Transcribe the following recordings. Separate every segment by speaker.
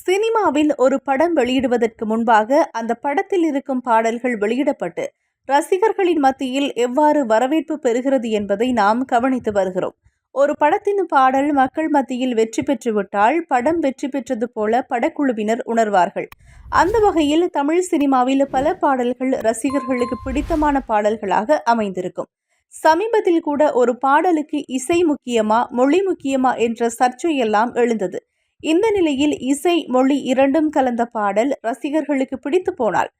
Speaker 1: சினிமாவில் ஒரு படம் வெளியிடுவதற்கு முன்பாக அந்த படத்தில் இருக்கும் பாடல்கள் வெளியிடப்பட்டு ரசிகர்களின் மத்தியில் எவ்வாறு வரவேற்பு பெறுகிறது என்பதை நாம் கவனித்து வருகிறோம். ஒரு படத்தின் பாடல் மக்கள் மத்தியில் வெற்றி பெற்றுவிட்டால் படம் வெற்றி பெற்றது போல படக்குழுவினர் உணர்வார்கள். அந்த வகையில் தமிழ் சினிமாவில் பல பாடல்கள் ரசிகர்களுக்கு பிடித்தமான பாடல்களாக அமைந்திருக்கும். சமீபத்தில் கூட ஒரு பாடலுக்கு இசை முக்கியமா மொழி முக்கியமா என்ற சர்ச்சையெல்லாம் எழுந்தது. இந்த நிலையில் இசை மொழி இரண்டும் கலந்த பாடல் ரசிகர்களுக்கு பிடித்து போனால்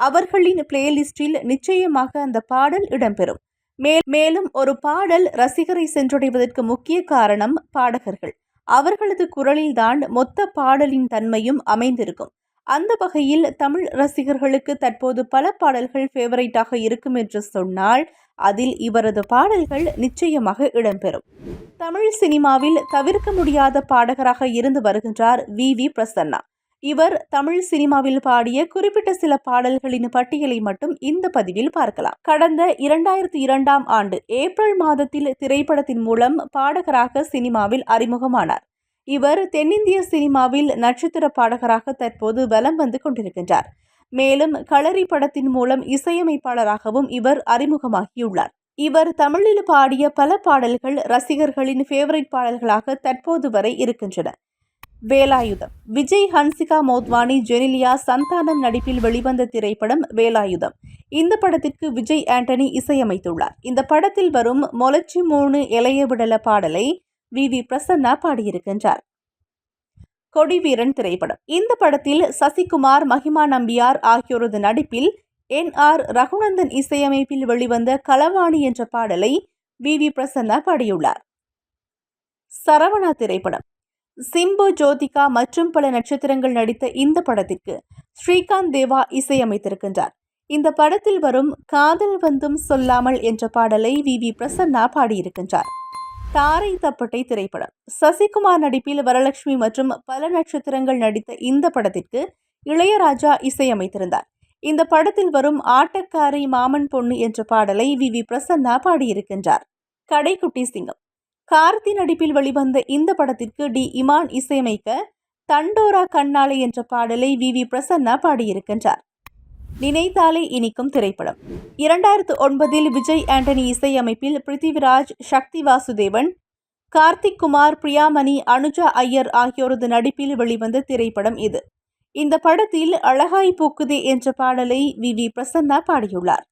Speaker 1: அவர்களின் பிளேலிஸ்டில் நிச்சயமாக அந்த பாடல் இடம்பெறும். மேலும் ஒரு பாடல் ரசிகரை சென்றடைவதற்கு முக்கிய காரணம் பாடகர்கள். அவர்களது குரலில்தான் மொத்த பாடலின் தன்மையும் அமைந்திருக்கும். அந்த வகையில் தமிழ் ரசிகர்களுக்கு தற்போது பல பாடல்கள் ஃபேவரைட்டாக இருக்கும் என்று சொன்னால் அதில் இவரது பாடல்கள் நிச்சயமாக இடம்பெறும். தமிழ் சினிமாவில் தவிர்க்க முடியாத பாடகராக இருந்து வருகின்றார் வி. வி. பிரசன்னா. இவர் தமிழ் சினிமாவில் பாடிய குறிப்பிட்ட சில பாடல்களின் பட்டியலை மட்டும் இந்த பதிவில் பார்க்கலாம். கடந்த இரண்டாயிரத்தி இரண்டாம் ஆண்டு ஏப்ரல் மாதத்தில் திரைப்படத்தின் மூலம் பாடகராக சினிமாவில் அறிமுகமானார். இவர் தென்னிந்திய சினிமாவில் நட்சத்திர பாடகராக தற்போது வலம் வந்து கொண்டிருக்கின்றார். மேலும் களரி படத்தின் மூலம் இசையமைப்பாளராகவும் இவர் அறிமுகமாகியுள்ளார். இவர் தமிழில் பாடிய பல பாடல்கள் ரசிகர்களின் ஃபேவரட் பாடல்களாக தற்போது வரை இருக்கின்றன. வேலாயுதம். விஜய் ஹன்சிகா மோத்வானி ஜெனிலியா சந்தானம் நடிப்பில் வெளிவந்த திரைப்படம் வேலாயுதம். இந்த படத்திற்கு விஜய் ஆண்டனி இசையமைத்துள்ளார். இந்த படத்தில் வரும் மொலச்சி மூணு இளைய விடல பாடலை வி வி பிரசன்னா பாடியிருக்கின்றார். கொடிவீரன் திரைப்படம். இந்த படத்தில் சசிகுமார் மகிமா நம்பியார் ஆகியோரது நடிப்பில் என் ஆர் ரகுநந்தன் இசையமைப்பில் வெளிவந்த களவாணி என்ற பாடலை வி வி பிரசன்னா பாடியுள்ளார். சரவணா திரைப்படம். சிம்பு ஜோதிகா மற்றும் பல நட்சத்திரங்கள் நடித்த இந்த படத்திற்கு ஸ்ரீகாந்த் தேவா இசையமைத்திருக்கின்றார். இந்த படத்தில் வரும் காதல் வந்தும் சொல்லாமல் என்ற பாடலை வி வி பிரசன்னா பாடியிருக்கின்றார். தாரை தப்பட்டை திரைப்படம். சசிகுமார் நடிப்பில் வரலட்சுமி மற்றும் பல நட்சத்திரங்கள் நடித்த இந்த படத்திற்கு இளையராஜா இசையமைத்திருந்தார். இந்த படத்தில் வரும் ஆட்டக்காரை மாமன் பொண்ணு என்ற பாடலை வி. வி. பிரசன்னா பாடியிருக்கின்றார். கடைக்குட்டி சிங்கம். கார்த்தி நடிப்பில் வெளிவந்த இந்த படத்திற்கு டி. இமான் இசையமைக்க தண்டோரா கண்ணாலை என்ற பாடலை வி. வி. பிரசன்னா பாடியிருக்கின்றார். நினைத்தாலே இனிக்கும் திரைப்படம். இரண்டாயிரத்து ஒன்பதில் விஜய் ஆண்டனி இசையமைப்பில் பிருத்திவிராஜ் சக்தி வாசுதேவன் கார்த்திக் குமார் பிரியாமணி அனுஜா ஐயர் ஆகியோரது நடிப்பில் வெளிவந்த திரைப்படம் இது. இந்த படத்தில் அழகாய் பூக்குதே என்ற பாடலை வி. வி. பிரசன்னா பாடியுள்ளார்.